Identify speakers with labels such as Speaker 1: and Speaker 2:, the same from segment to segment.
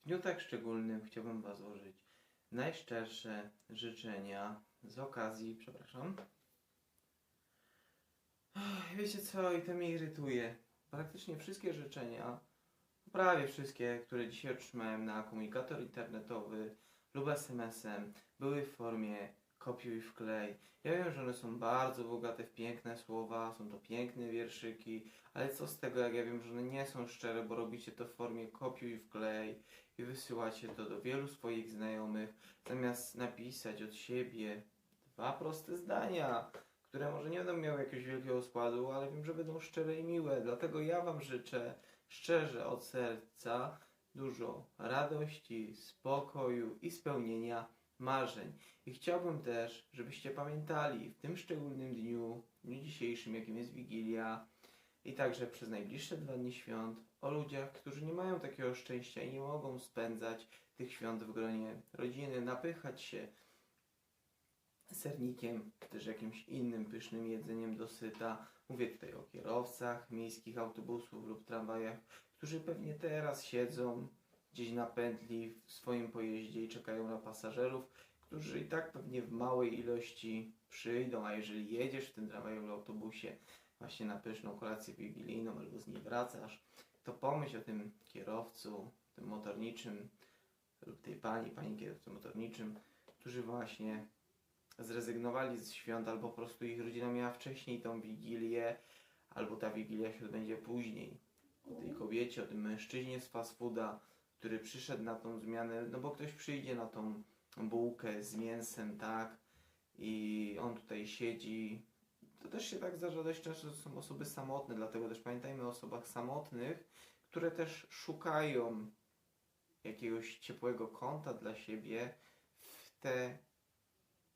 Speaker 1: W dniu tak szczególnym chciałbym Was złożyć najszczersze życzenia z okazji, przepraszam. Wiecie co, i to mnie irytuje. Praktycznie wszystkie życzenia, prawie wszystkie, które dzisiaj otrzymałem na komunikator internetowy lub SMS-em, były w formie kopiuj wklej. Ja wiem, że one są bardzo bogate w piękne słowa, są to piękne wierszyki, ale co z tego, jak ja wiem, że one nie są szczere, bo robicie to w formie kopiuj wklej i wysyłacie to do wielu swoich znajomych, zamiast napisać od siebie dwa proste zdania, które może nie będą miały jakiegoś wielkiego składu, ale wiem, że będą szczere i miłe. Dlatego ja Wam życzę szczerze od serca dużo radości, spokoju i spełnienia marzeń. I chciałbym też, żebyście pamiętali w tym szczególnym dniu, dniu dzisiejszym, jakim jest Wigilia, i także przez najbliższe dwa dni świąt, o ludziach, którzy nie mają takiego szczęścia i nie mogą spędzać tych świąt w gronie rodziny, napychać się sernikiem, czy też jakimś innym pysznym jedzeniem dosyta. Mówię tutaj o kierowcach miejskich autobusów lub tramwajach, którzy pewnie teraz siedzą gdzieś na pętli w swoim pojeździe i czekają na pasażerów, którzy i tak pewnie w małej ilości przyjdą, a jeżeli jedziesz w tym tramwaju lub autobusie właśnie na pyszną kolację wigilijną albo z niej wracasz, to pomyśl o tym kierowcu, tym motorniczym lub tej pani, pani kierowcy motorniczym, którzy właśnie zrezygnowali z świąt, albo po prostu ich rodzina miała wcześniej tą wigilię, albo ta wigilia się odbędzie później. O tej kobiecie, o tym mężczyźnie z fast fooda, który przyszedł na tą zmianę, no bo ktoś przyjdzie na tą bułkę z mięsem, tak, i on tutaj siedzi. To też się tak zdarza dość często, że to są osoby samotne, dlatego też pamiętajmy o osobach samotnych, które też szukają jakiegoś ciepłego kąta dla siebie w te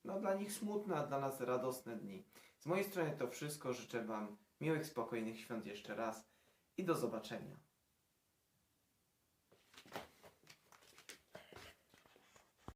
Speaker 1: no dla nich smutne, a dla nas radosne dni. Z mojej strony to wszystko. Życzę Wam miłych, spokojnych świąt jeszcze raz i do zobaczenia.